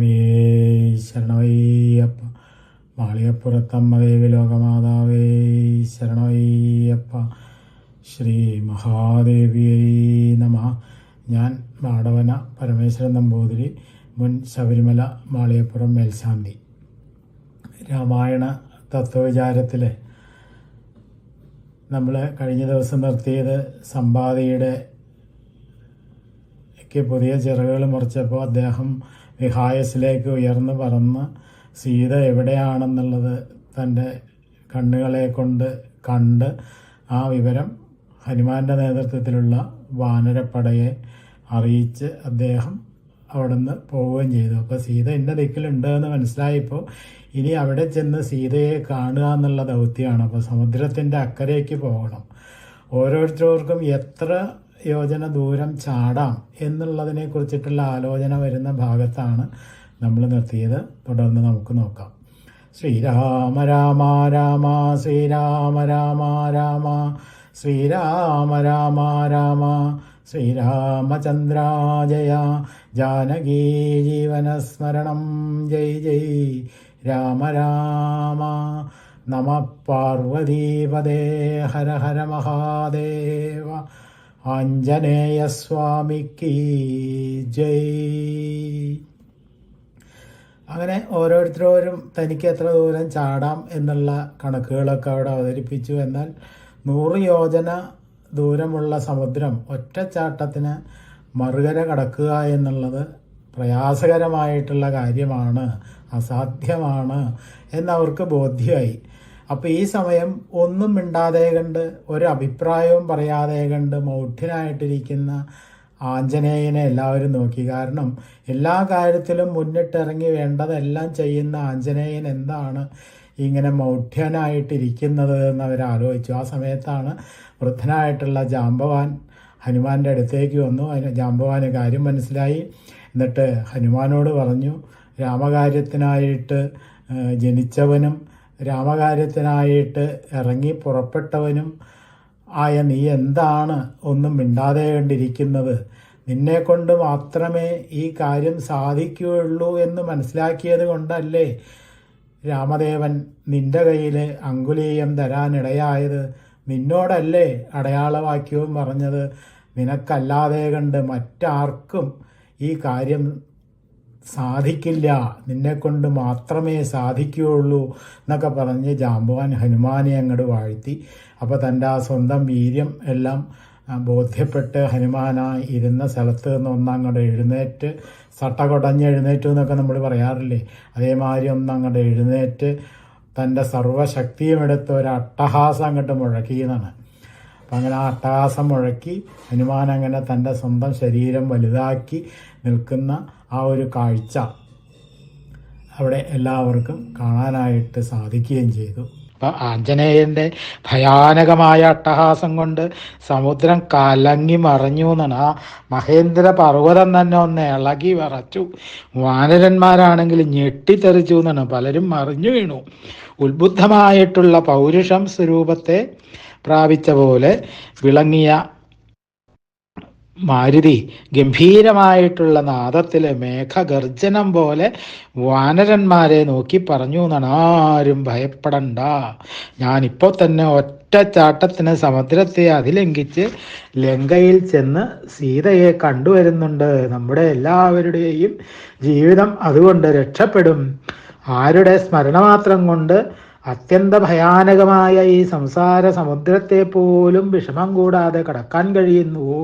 സ്വാമിയേ ശരണമയ്യപ്പ മാളികപ്പുറത്തമ്മ ദേവി ലോകമാതാവേ ശരണമയ്യപ്പ ശ്രീ മഹാദേവിയൈ നമ. ഞാൻ മാടവന പരമേശ്വരൻ നമ്പൂതിരി മുൻ ശബരിമല മാളികപ്പുറം മേൽശാന്തി. രാമായണ തത്വവിചാരത്തിലെ നമ്മൾ കഴിഞ്ഞ ദിവസം നിർത്തിയത് സമ്പാദിയുടെ ക്ക് പുതിയ ചിറകുകൾ മുറിച്ചപ്പോൾ അദ്ദേഹം വിഹായസിലേക്ക് ഉയർന്നു പറന്ന് സീത എവിടെയാണെന്നുള്ളത് തന്റെ കണ്ണുകളെ കൊണ്ട് കണ്ട് ആ വിവരം ഹനുമാന്റെ നേതൃത്വത്തിലുള്ള വാനരപ്പടയെ അറിയിച്ച് അദ്ദേഹം അവിടുന്ന് പോവുകയും ചെയ്തു. അപ്പോൾ സീത ഇന്ന ദിക്കിലുണ്ട് എന്ന് മനസ്സിലായപ്പോൾ ഇനി അവിടെ ചെന്ന് സീതയെ കാണുക എന്നുള്ള ദൗത്യമാണ്. അപ്പോൾ സമുദ്രത്തിന്റെ അക്കരയ്ക്ക് പോകണം. ഓരോരുത്തർക്കും എത്ര യോജന ദൂരം ചാടാം എന്നുള്ളതിനെ കുറിച്ചിട്ടുള്ള ആലോചന വരുന്ന ഭാഗത്താണ് നമ്മൾ നിർത്തിയത്. തുടർന്ന് നമുക്ക് നോക്കാം. ശ്രീരാമ രാമ രാമ ശ്രീരാമ രാമ രാമ ശ്രീരാമ രാമ രാമ ശ്രീരാമചന്ദ്ര ജയ ജാനകീ ജീവനസ്മരണം ജയ് ജയ് രാമ രാമ നമ പാർവതീപദേ ഹര ഹര മഹാദേവ ആഞ്ജനേയസ്വാമിക്ക് ജയ്. അങ്ങനെ ഓരോരുത്തരോരും തനിക്ക് എത്ര ദൂരം ചാടാം എന്നുള്ള കണക്കുകളൊക്കെ അവിടെ അവതരിപ്പിച്ചു. എന്നാൽ നൂറ് യോജന ദൂരമുള്ള സമുദ്രം ഒറ്റച്ചാട്ടത്തിന് മറുകര കടക്കുക എന്നുള്ളത് പ്രയാസകരമായിട്ടുള്ള കാര്യമാണ് അസാധ്യമാണ് എന്നവർക്ക് ബോധ്യമായി. അപ്പോൾ ഈ സമയം ഒന്നും മിണ്ടാതെ കണ്ട് ഒരു അഭിപ്രായവും പറയാതെ കണ്ട് മൗഢ്യനായിട്ടിരിക്കുന്ന ആഞ്ജനേയനെ എല്ലാവരും നോക്കി. കാരണം എല്ലാ കാര്യത്തിലും മുന്നിട്ടിറങ്ങി വേണ്ടതെല്ലാം ചെയ്യുന്ന ആഞ്ജനേയൻ എന്താണ് ഇങ്ങനെ മൗഢ്യനായിട്ടിരിക്കുന്നത് എന്ന് അവർ ആലോചിച്ചു. ആ സമയത്താണ് വൃദ്ധനായിട്ടുള്ള ജാമ്പവാൻ ഹനുമാന്റെ അടുത്തേക്ക് വന്നു. അതിന് ജാമ്പവാന് കാര്യം മനസ്സിലായി. എന്നിട്ട് ഹനുമാനോട് പറഞ്ഞു രാമകാര്യത്തിനായിട്ട് ജനിച്ചവനും രാമകാര്യത്തിനായിട്ട് ഇറങ്ങി പുറപ്പെട്ടവനും ആയ നീ എന്താണ് ഒന്നും മിണ്ടാതെ കണ്ടിരിക്കുന്നത്? നിന്നെ കൊണ്ട് മാത്രമേ ഈ കാര്യം സാധിക്കുകയുള്ളൂ എന്ന് മനസ്സിലാക്കിയത് കൊണ്ടല്ലേ രാമദേവൻ നിന്റെ കയ്യിൽ അങ്കുലീയം തരാനിടയായത് നിന്നോടല്ലേ അടയാളവാക്യവും പറഞ്ഞത്? നിനക്കല്ലാതെ കണ്ട് മറ്റാർക്കും ഈ കാര്യം സാധിക്കില്ല. നിന്നെക്കൊണ്ട് മാത്രമേ സാധിക്കുകയുള്ളൂ എന്നൊക്കെ പറഞ്ഞ് ജാമ്പവാൻ ഹനുമാനെ അങ്ങോട്ട് വാഴ്ത്തി. അപ്പോൾ തന്റെ ആ സ്വന്തം വീര്യം എല്ലാം ബോധ്യപ്പെട്ട് ഹനുമാനായി ഇരുന്ന സ്ഥലത്ത് നിന്ന് ഒന്നങ്ങോട്ട് എഴുന്നേറ്റ് സട്ട കൊടഞ്ഞ് എഴുന്നേറ്റു എന്നൊക്കെ നമ്മൾ പറയാറില്ലേ? അതേമാതിരി ഒന്നങ്ങോട്ട് എഴുന്നേറ്റ് തന്റെ സർവശക്തിയും എടുത്ത് ഒരു അട്ടഹാസം അങ്ങോട്ട് മുഴക്കിയെന്നാണ് അങ്ങനെ ആ അട്ടഹാസം മുഴക്കി ഹനുമാൻ അങ്ങനെ തന്റെ സ്വന്തം ശരീരം വലുതാക്കി നിൽക്കുന്ന ആ ഒരു കാഴ്ച അവിടെ എല്ലാവർക്കും കാണാനായിട്ട് സാധിക്കുകയും ചെയ്തു. അപ്പം ആഞ്ജനേയന്റെ ഭയാനകമായ അട്ടഹാസം കൊണ്ട് സമുദ്രം കലങ്ങി മറിഞ്ഞു എന്നാണ്. ആ മഹേന്ദ്ര പർവതം തന്നെ ഒന്ന് ഇളകി വിറച്ചു. വാനരന്മാരാണെങ്കിൽ ഞെട്ടിത്തെറിച്ചു എന്നാണ്. പലരും മറിഞ്ഞു വീണു. ഉത്ബുദ്ധമായിട്ടുള്ള പൗരുഷം സ്വരൂപത്തെ പ്രാപിച്ച പോലെ വിളങ്ങിയ മാരുതി ഗംഭീരമായിട്ടുള്ള നാദത്തിലെ മേഘഗർജനം പോലെ വാനരന്മാരെ നോക്കി പറഞ്ഞു എന്നാണ്. ആരും ഭയപ്പെടണ്ട. ഞാനിപ്പോൾ തന്നെ ഒറ്റച്ചാട്ടത്തിന് സമുദ്രത്തെ അതിലംഘിച്ച് ലങ്കയിൽ ചെന്ന് സീതയെ കണ്ടുവരുന്നുണ്ട് നമ്മുടെ എല്ലാവരുടെയും ജീവിതം അതുകൊണ്ട് രക്ഷപ്പെടും. ആരുടെ സ്മരണ മാത്രം കൊണ്ട് അത്യന്ത ഭയാനകമായ ഈ സംസാര സമുദ്രത്തെ പോലും വിഷമം കൂടാതെ കടക്കാൻ കഴിയുന്നുവോ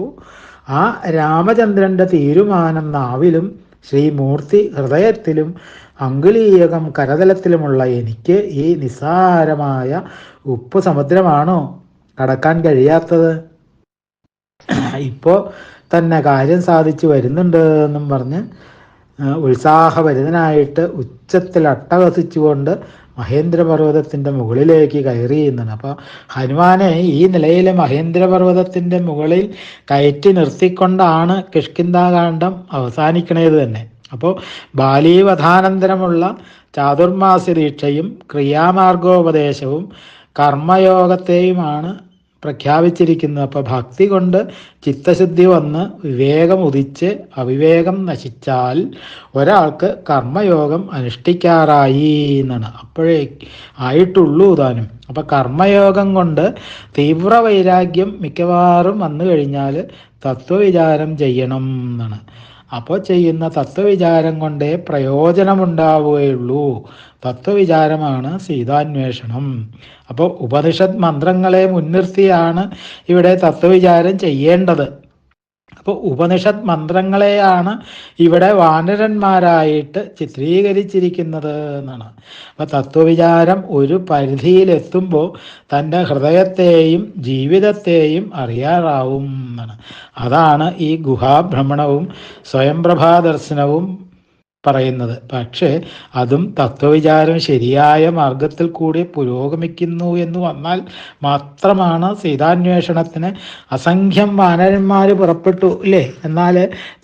ആ രാമചന്ദ്രന്റെ തീരുമാനം നാവിലും ശ്രീമൂർത്തി ഹൃദയത്തിലും അങ്കുലീയകം കരതലത്തിലുമുള്ള എനിക്ക് ഈ നിസ്സാരമായ ഉപ്പ് സമുദ്രമാണോ കടക്കാൻ കഴിയാത്തത്? ഇപ്പോൾ തന്നെ കാര്യം സാധിച്ചു വരുന്നുണ്ട് എന്നും പറഞ്ഞ് ഉത്സാഹഭരിതനായിട്ട് ഉച്ചത്തിൽ അട്ടഹസിച്ചുകൊണ്ട് മഹേന്ദ്രപർവതത്തിന്റെ മുകളിലേക്ക് കയറി എന്നാണ്. അപ്പോൾ ഹനുമാനെ ഈ നിലയിൽ മഹേന്ദ്രപർവതത്തിന്റെ മുകളിൽ കയറ്റി നിർത്തിക്കൊണ്ടാണ് കിഷ്കിന്താകാന്ഡം അവസാനിക്കണത് തന്നെ. അപ്പോൾ ബാലീവധാനന്തരമുള്ള ചാതുർമാസ്യ ദീക്ഷയും ക്രിയാമാർഗോപദേശവും കർമ്മയോഗത്തെയുമാണ് പ്രഖ്യാപിച്ചിരിക്കുന്നത് അപ്പോൾ ഭക്തി കൊണ്ട് ചിത്തശുദ്ധി വന്ന് വിവേകം ഉദിച്ച് അവിവേകം നശിച്ചാൽ ഒരാൾക്ക് കർമ്മയോഗം അനുഷ്ഠിക്കാറായി എന്നാണ്. അപ്പോഴേ ആയിട്ടുള്ളൂ താനും. അപ്പൊ കർമ്മയോഗം കൊണ്ട് തീവ്ര വൈരാഗ്യം മിക്കവാറും വന്നു കഴിഞ്ഞാൽ തത്വവിചാരം ചെയ്യണം എന്നാണ്. അപ്പോൾ ചെയ്യുന്ന തത്വവിചാരം കൊണ്ടേ പ്രയോജനമുണ്ടാവുകയുള്ളൂ. തത്വവിചാരമാണ് സീതാന്വേഷണം. അപ്പോൾ ഉപനിഷത് മന്ത്രങ്ങളെ മുൻനിർത്തിയാണ് ഇവിടെ തത്വവിചാരം ചെയ്യേണ്ടത്. അപ്പോൾ ഉപനിഷത് മന്ത്രങ്ങളെയാണ് ഇവിടെ വാനരന്മാരായിട്ട് ചിത്രീകരിച്ചിരിക്കുന്നത് എന്നാണ്. അപ്പോൾ തത്വവിചാരം ഒരു പരിധിയിലെത്തുമ്പോൾ തന്റെ ഹൃദയത്തെയും ജീവിതത്തെയും അറിയാറാവും എന്നാണ്. അതാണ് ഈ ഗുഹാഭ്രമണവും സ്വയംപ്രഭാ ദർശനവും പറയുന്നത്. പക്ഷേ അതും തത്വവിചാരം ശരിയായ മാർഗത്തിൽ കൂടി പുരോഗമിക്കുന്നു എന്ന് വന്നാൽ മാത്രമാണ് സീതാന്വേഷണത്തിന് അസംഖ്യം വാനരന്മാർ പുറപ്പെട്ടു ഇല്ലേ? എന്നാൽ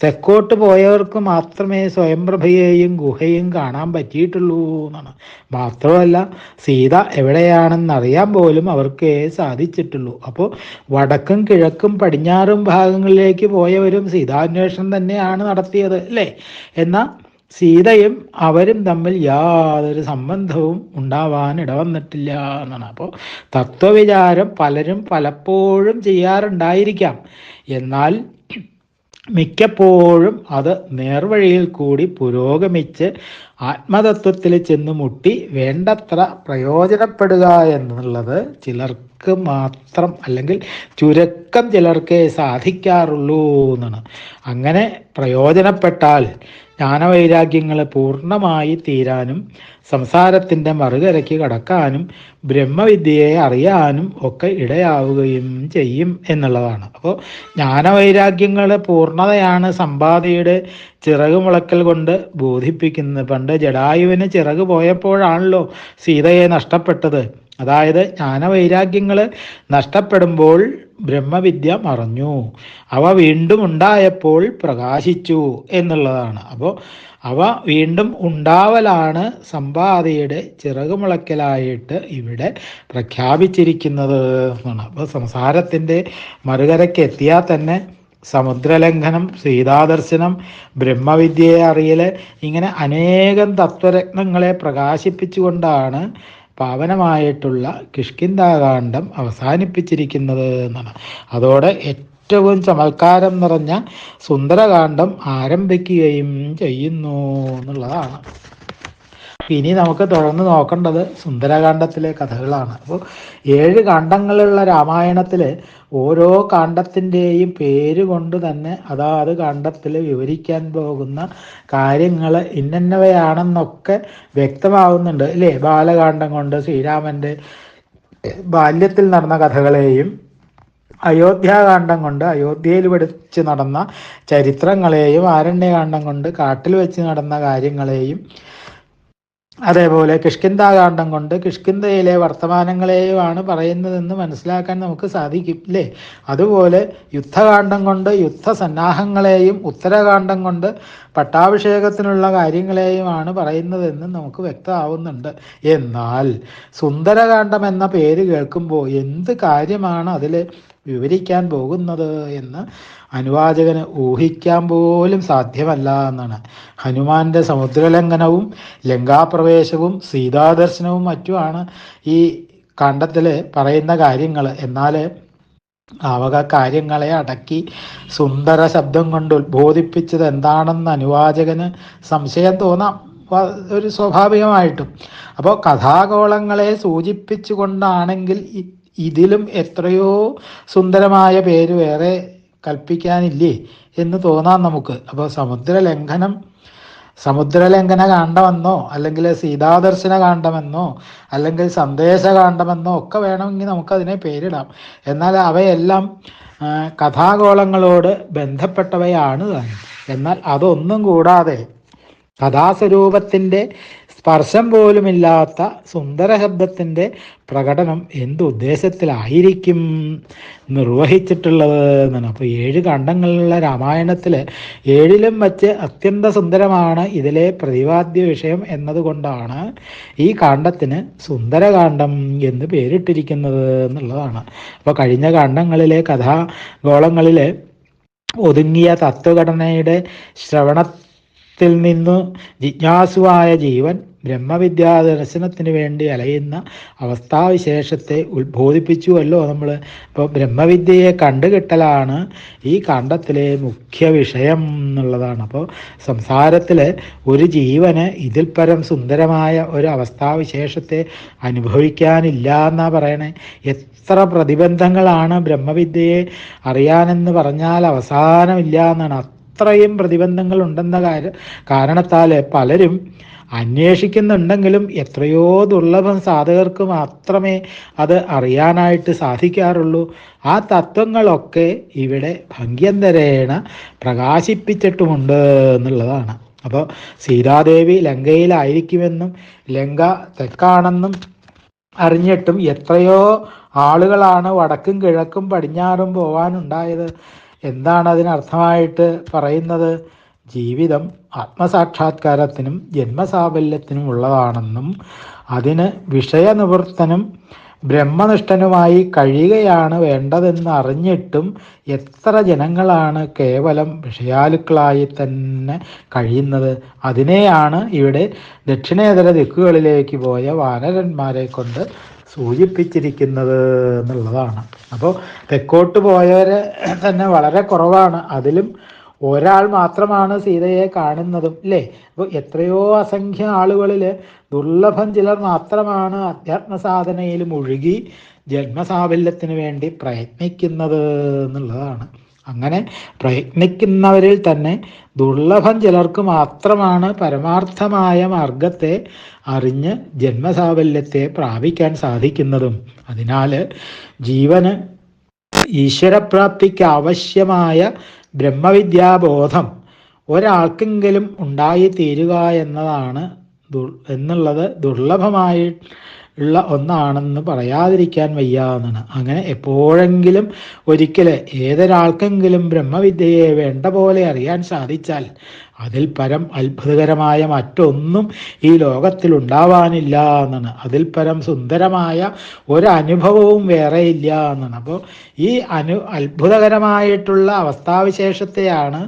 തെക്കോട്ട് പോയവർക്ക് മാത്രമേ സ്വയംപ്രഭയെയും ഗുഹയും കാണാൻ പറ്റിയിട്ടുള്ളൂ എന്നാണ്. മാത്രമല്ല സീത എവിടെയാണെന്ന് അറിയാൻ പോലും അവർക്ക് സാധിച്ചിട്ടുള്ളൂ. അപ്പോൾ വടക്കും കിഴക്കും പടിഞ്ഞാറും ഭാഗങ്ങളിലേക്ക് പോയവരും സീതാന്വേഷണം തന്നെയാണ് നടത്തിയത് അല്ലേ എന്നാൽ സീതയും അവരും തമ്മിൽ യാതൊരു സംബന്ധവും ഉണ്ടാവാൻ ഇടവന്നിട്ടില്ല എന്നാണ്. അപ്പോൾ തത്വവിചാരം പലരും പലപ്പോഴും ചെയ്യാറുണ്ടായിരിക്കാം. എന്നാൽ മിക്കപ്പോഴും അത് നേർവഴിയിൽ കൂടി പുരോഗമിച്ച് ആത്മതത്വത്തിൽ ചെന്ന് മുട്ടി വേണ്ടത്ര പ്രയോജനപ്പെടുക എന്നുള്ളത് ചിലർക്ക് മാത്രം അല്ലെങ്കിൽ ചുരുക്കം ചിലർക്കേ സാധിക്കാറുള്ളൂ എന്നാണ്. അങ്ങനെ പ്രയോജനപ്പെട്ടാൽ ജ്ഞാനവൈരാഗ്യങ്ങൾ പൂർണമായി തീരാനും സംസാരത്തിന്റെ മറുകരയ്ക്ക് കടക്കാനും ബ്രഹ്മവിദ്യയെ അറിയാനും ഒക്കെ ഇടയാവുകയും ചെയ്യും എന്നുള്ളതാണ്. അപ്പോൾ ജ്ഞാനവൈരാഗ്യങ്ങൾ പൂർണതയാണ് സമ്പാദിയുടെ ചിറക് മുളക്കൽ കൊണ്ട് ബോധിപ്പിക്കുന്നത്. പണ്ട് ജഡായുവിന് ചിറക് പോയപ്പോഴാണല്ലോ സീതയെ നഷ്ടപ്പെട്ടത്. അതായത് ജ്ഞാനവൈരാഗ്യങ്ങൾ നഷ്ടപ്പെടുമ്പോൾ ബ്രഹ്മവിദ്യ മറഞ്ഞു. അവ വീണ്ടും ഉണ്ടായപ്പോൾ പ്രകാശിച്ചു എന്നുള്ളതാണ്. അപ്പോൾ അവ വീണ്ടും ഉണ്ടാവലാണ് സമ്പാദിയുടെ ചിറകുമുളക്കലായിട്ട് ഇവിടെ പ്രഖ്യാപിച്ചിരിക്കുന്നത് എന്നാണ്. അപ്പോൾ സംസാരത്തിന്റെ മറുകരയ്ക്ക് എത്തിയാൽ തന്നെ സമുദ്രലംഘനം സീതാദർശനം ബ്രഹ്മവിദ്യയെ അറിയൽ ഇങ്ങനെ അനേകം തത്വരത്നങ്ങളെ പ്രകാശിപ്പിച്ചുകൊണ്ടാണ് പാവനമായിട്ടുള്ള കിഷ്കിന്താകാന്ഡം അവസാനിപ്പിച്ചിരിക്കുന്നത് എന്നാണ്. അതോടെ ഏറ്റവും ചമൽക്കാരം നിറഞ്ഞ സുന്ദരകാന്ഡം ആരംഭിക്കുകയും ചെയ്യുന്നു എന്നുള്ളതാണ്. ഇനി നമുക്ക് തുടർന്ന് നോക്കേണ്ടത് സുന്ദരകാന്ഡത്തിലെ കഥകളാണ്. അപ്പോൾ ഏഴ് കാണ്ഡങ്ങളുള്ള രാമായണത്തിലെ ഓരോ കാണ്ഡത്തിന്റെയും പേര് കൊണ്ട് തന്നെ അതാത് കാണ്ഡത്തിൽ വിവരിക്കാൻ പോകുന്ന കാര്യങ്ങൾ ഇന്നന്നവയാണെന്നൊക്കെ വ്യക്തമാവുന്നുണ്ട്. അല്ലേ ബാലകാന്ഡം കൊണ്ട് ശ്രീരാമന്റെ ബാല്യത്തിൽ നടന്ന കഥകളെയും അയോധ്യാകാന്ഡം കൊണ്ട് അയോധ്യയിൽ വെച്ച് നടന്ന ചരിത്രങ്ങളെയും ആരണ്യകാന്ഡം കൊണ്ട് കാട്ടിൽ വെച്ച് നടന്ന കാര്യങ്ങളെയും അതേപോലെ കിഷ്കിന്താകാന്ഡം കൊണ്ട് കിഷ്കിന്തയിലെ വർത്തമാനങ്ങളെയുമാണ് പറയുന്നതെന്ന് മനസ്സിലാക്കാൻ നമുക്ക് സാധിക്കും അല്ലേ അതുപോലെ യുദ്ധകാന്ഡം കൊണ്ട് യുദ്ധസന്നാഹങ്ങളെയും ഉത്തരകാന്ഡം കൊണ്ട് പട്ടാഭിഷേകത്തിനുള്ള കാര്യങ്ങളെയുമാണ് പറയുന്നതെന്ന് നമുക്ക് വ്യക്തമാവുന്നുണ്ട്. എന്നാൽ സുന്ദരകാന്ഡം എന്ന പേര് കേൾക്കുമ്പോൾ എന്ത് കാര്യമാണ് അതിൽ വിവരിക്കാൻ പോകുന്നത് എന്ന് അനുവാചകന് ഊഹിക്കാൻ പോലും സാധ്യമല്ല എന്നാണ്. ഹനുമാന്റെ സമുദ്രലംഘനവും ലങ്കാപ്രവേശവും സീതാദർശനവും മറ്റുമാണ് ഈ കണ്ടത്തിൽ പറയുന്ന കാര്യങ്ങൾ എന്നാൽ ആവക കാര്യങ്ങളെ അടക്കി സുന്ദര ശബ്ദം കൊണ്ട് ഉദ്ബോധിപ്പിച്ചത് എന്താണെന്ന് അനുവാചകന് സംശയം തോന്നാം. ഒരു സ്വാഭാവികമായിട്ടും. അപ്പോൾ കഥാഗോളങ്ങളെ സൂചിപ്പിച്ചുകൊണ്ടാണെങ്കിൽ ഇതിലും എത്രയോ സുന്ദരമായ പേര് വേറെ കൽപ്പിക്കാനില്ലേ എന്ന് തോന്നാം നമുക്ക്. അപ്പോൾ സമുദ്രലംഘനം സമുദ്രലംഘന കാണ്ഡമെന്നോ അല്ലെങ്കിൽ സീതാദർശന കാണ്ഡമെന്നോ അല്ലെങ്കിൽ സന്ദേശ സന്ദേശകാണ്ഡമെന്നോ ഒക്കെ വേണമെങ്കിൽ നമുക്കതിനെ പേരിടാം. എന്നാൽ അവയെല്ലാം കഥാഗോളങ്ങളോട് ബന്ധപ്പെട്ടവയാണ് എന്നാൽ അതൊന്നും കൂടാതെ കഥാസ്വരൂപത്തിന്റെ സ്പർശം പോലുമില്ലാത്ത സുന്ദര ശബ്ദത്തിന്റെ പ്രകടനം എന്തുദ്ദേശത്തിലായിരിക്കും നിർവഹിച്ചിട്ടുള്ളത് എന്നാണ്. അപ്പോൾ ഏഴ് ഖണ്ഡങ്ങളിലുള്ള രാമായണത്തിൽ ഏഴിലും വച്ച് അത്യന്ത സുന്ദരമാണ് ഇതിലെ പ്രതിപാദ്യ വിഷയം എന്നതുകൊണ്ടാണ് ഈ കാണ്ഡത്തിന് സുന്ദരകാന്ഡം എന്ന് പേരിട്ടിരിക്കുന്നത് എന്നുള്ളതാണ്. അപ്പോൾ കഴിഞ്ഞ കാണ്ഡങ്ങളിലെ കഥാഗോളങ്ങളിൽ ഒതുങ്ങിയ തത്വഘടനയുടെ ശ്രവണത്തിൽ നിന്നു ജിജ്ഞാസുവായ ജീവൻ ബ്രഹ്മവിദ്യാ ദർശനത്തിന് വേണ്ടി അലയുന്ന അവസ്ഥാവിശേഷത്തെ ഉത്ബോധിപ്പിച്ചുവല്ലോ നമ്മൾ ഇപ്പോൾ ബ്രഹ്മവിദ്യയെ കണ്ടുകിട്ടലാണ് ഈ കാണ്ഡത്തിലെ മുഖ്യ വിഷയം എന്നുള്ളതാണ്. അപ്പോൾ സംസാരത്തിൽ ഒരു ജീവന് ഇതിൽ പരം സുന്ദരമായ ഒരു അവസ്ഥാവിശേഷത്തെ അനുഭവിക്കാനില്ല എന്നാ പറയണേ. എത്ര പ്രതിബന്ധങ്ങളാണ് ബ്രഹ്മവിദ്യയെ അറിയാനെന്ന് പറഞ്ഞാൽ അവസാനമില്ല എന്നാണ്. അത്രയും പ്രതിബന്ധങ്ങൾ ഉണ്ടെന്ന കാര്യം കാരണത്താൽ പലരും അന്വേഷിക്കുന്നുണ്ടെങ്കിലും എത്രയോ ദുർലഭം സാധകർക്ക് മാത്രമേ അത് അറിയാനായിട്ട് സാധിക്കാറുള്ളൂ. ആ തത്വങ്ങളൊക്കെ ഇവിടെ ഭംഗ്യന്തരേണ പ്രകാശിപ്പിച്ചിട്ടുമുണ്ട് എന്നുള്ളതാണ്. അപ്പോൾ സീതാദേവി ലങ്കയിലായിരിക്കുമെന്നും ലങ്ക തെക്കാണെന്നും അറിഞ്ഞിട്ടും എത്രയോ ആളുകളാണ് വടക്കും കിഴക്കും പടിഞ്ഞാറും പോകാനുണ്ടായത് എന്താണ് അതിനർത്ഥമായിട്ട് പറയുന്നത്? ജീവിതം ആത്മസാക്ഷാത്കാരത്തിനും ജന്മസാഫല്യത്തിനും ഉള്ളതാണെന്നും അതിന് വിഷയനിവർത്തനം ബ്രഹ്മനിഷ്ഠനുമായി കഴിയുകയാണ് വേണ്ടതെന്ന് അറിഞ്ഞിട്ടും എത്ര ജനങ്ങളാണ് കേവലം വിഷയാലുക്കളായി തന്നെ കഴിയുന്നത്. അതിനെയാണ് ഇവിടെ ദക്ഷിണേതര ദിക്കുകളിലേക്ക് പോയ വാനരന്മാരെ കൊണ്ട് സൂചിപ്പിച്ചിരിക്കുന്നത് എന്നുള്ളതാണ്. അപ്പോൾ തെക്കോട്ട് പോയവരെ തന്നെ വളരെ കുറവാണ്. അതിലും ഒരാൾ മാത്രമാണ് സീതയെ കാണുന്നതും അല്ലേ അപ്പോൾ എത്രയോ അസംഖ്യ ആളുകളിൽ ദുർലഭം ചിലർ മാത്രമാണ് അധ്യാത്മ സാധനയിൽ മുഴുകി ജന്മസാഫല്യത്തിന് വേണ്ടി പ്രയത്നിക്കുന്നത് എന്നുള്ളതാണ്. അങ്ങനെ പ്രയത്നിക്കുന്നവരിൽ തന്നെ ദുർലഭം ചിലർക്ക് മാത്രമാണ് പരമാർത്ഥമായ മാർഗത്തെ അറിഞ്ഞ് ജന്മസാഫല്യത്തെ പ്രാപിക്കാൻ സാധിക്കുന്നതും. അതിനാൽ ജീവന് ഈശ്വരപ്രാപ്തിക്ക് ആവശ്യമായ ബ്രഹ്മവിദ്യാബോധം ഒരാൾക്കെങ്കിലും ഉണ്ടായിത്തീരുക എന്നതാണ് എന്നുള്ളത് ദുർലഭമായി ഉള്ള ഒന്നാണെന്ന് പറയാതിരിക്കാൻ വയ്യാന്നാണ് അങ്ങനെ എപ്പോഴെങ്കിലും ഒരിക്കൽ ഏതൊരാൾക്കെങ്കിലും ബ്രഹ്മവിദ്യയെ വേണ്ട പോലെ അറിയാൻ സാധിച്ചാൽ അതിൽ പരം അത്ഭുതകരമായ മറ്റൊന്നും ഈ ലോകത്തിൽ ഉണ്ടാവാനില്ല എന്നാണ്. അതിൽ പരം സുന്ദരമായ ഒരനുഭവവും വേറെ ഇല്ല എന്നാണ്. അപ്പോൾ ഈ അനു അത്ഭുതകരമായിട്ടുള്ള അവസ്ഥാവിശേഷത്തെയാണ്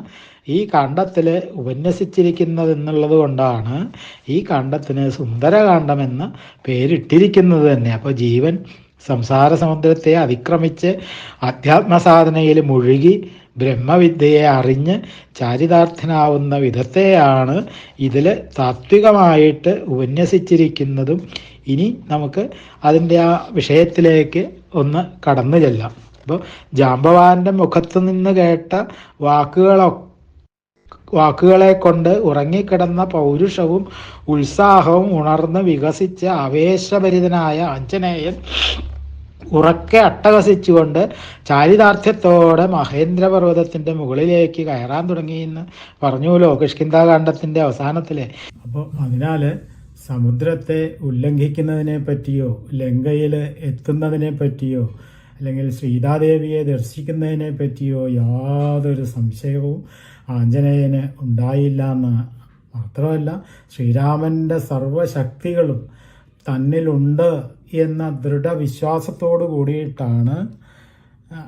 ഈ കാണ്ഡത്തിൽ ഉപന്യസിച്ചിരിക്കുന്നത് എന്നുള്ളത് കൊണ്ടാണ് ഈ കാണ്ഡത്തിന് സുന്ദരകാന്ഡം എന്ന പേരിട്ടിരിക്കുന്നത് തന്നെ. അപ്പോൾ ജീവൻ സംസാര സമുദ്രത്തെ അതിക്രമിച്ച് അധ്യാത്മസാധനയിൽ മുഴുകി ബ്രഹ്മവിദ്യയെ അറിഞ്ഞ് ചാരിതാർത്ഥനാവുന്ന വിധത്തെയാണ് ഇതിൽ താത്വികമായിട്ട് ഉപന്യസിച്ചിരിക്കുന്നതും. ഇനി നമുക്ക് അതിന്റെ ആ വിഷയത്തിലേക്ക് ഒന്ന് കടന്നു ചെല്ലാം. അപ്പോൾ ജാമ്പവാന്റെ മുഖത്തു നിന്ന് കേട്ട വാക്കുകളൊക്കെ വാക്കുകളെ കൊണ്ട് ഉറങ്ങിക്കിടന്ന പൗരുഷവും ഉത്സാഹവും ഉണർന്ന് വികസിച്ച ആവേശഭരിതനായ അഞ്ജനേയൻ ഉറക്കെ അട്ടഹസിച്ചുകൊണ്ട് ചാരിതാർത്ഥ്യത്തോടെ മഹേന്ദ്രപർവതത്തിന്റെ മുകളിലേക്ക് കയറാൻ തുടങ്ങിയെന്ന് പറഞ്ഞുല്ലോ കിഷ്കിന്താകാന്ഡത്തിന്റെ അവസാനത്തിലെ. അപ്പോൾ അതിനാൽ സമുദ്രത്തെ ഉല്ലംഘിക്കുന്നതിനെ പറ്റിയോ ലങ്കയിൽ എത്തുന്നതിനെ പറ്റിയോ അല്ലെങ്കിൽ സീതാദേവിയെ ദർശിക്കുന്നതിനെ പറ്റിയോ യാതൊരു സംശയവും ആഞ്ജനേയന് ഉണ്ടായില്ല എന്ന് മാത്രമല്ല ശ്രീരാമന്റെ സർവശക്തികളും തന്നിലുണ്ട് എന്ന ദൃഢവിശ്വാസത്തോടു കൂടിയിട്ടാണ്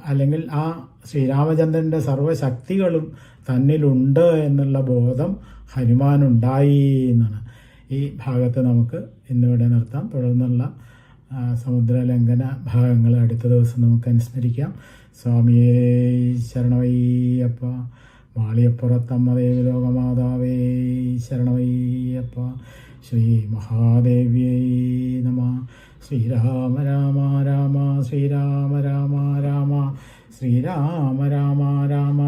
അല്ലെങ്കിൽ ആ ശ്രീരാമചന്ദ്രന്റെ സർവശക്തികളും തന്നിലുണ്ട് എന്നുള്ള ബോധം ഹനുമാനുണ്ടായി എന്നാണ്. ഈ ഭാഗത്ത് നമുക്ക് ഇന്നിവിടെ നിർത്താം. തുടർന്നുള്ള സമുദ്രലംഘന ഭാഗങ്ങൾ അടുത്ത ദിവസം നമുക്ക് അനുസ്മരിക്കാം. സ്വാമിയേ ശരണവയ്യപ്പ മാളിയപ്പുറത്തമ്മദേവി ലോകമാതാവേ ശരണവയ്യപ്പ ശ്രീ മഹാദേവ്യൈ നമ. ശ്രീരാമ രാമ രാമ ശ്രീരാമ രാമ രാമ ശ്രീരാമ രാമ രാമ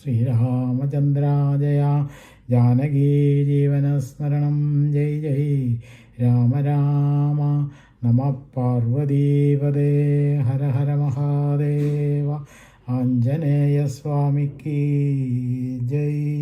ശ്രീരാമചന്ദ്രാജയ ജാനകീ ജീവനസ്മരണം ജയ് ജയ് രാമ രാമ. നമ പാർവതീപദേ ഹര ഹര മഹാദേവ. ആഞ്ജനേയ സ്വാമിക്ക് ജയ്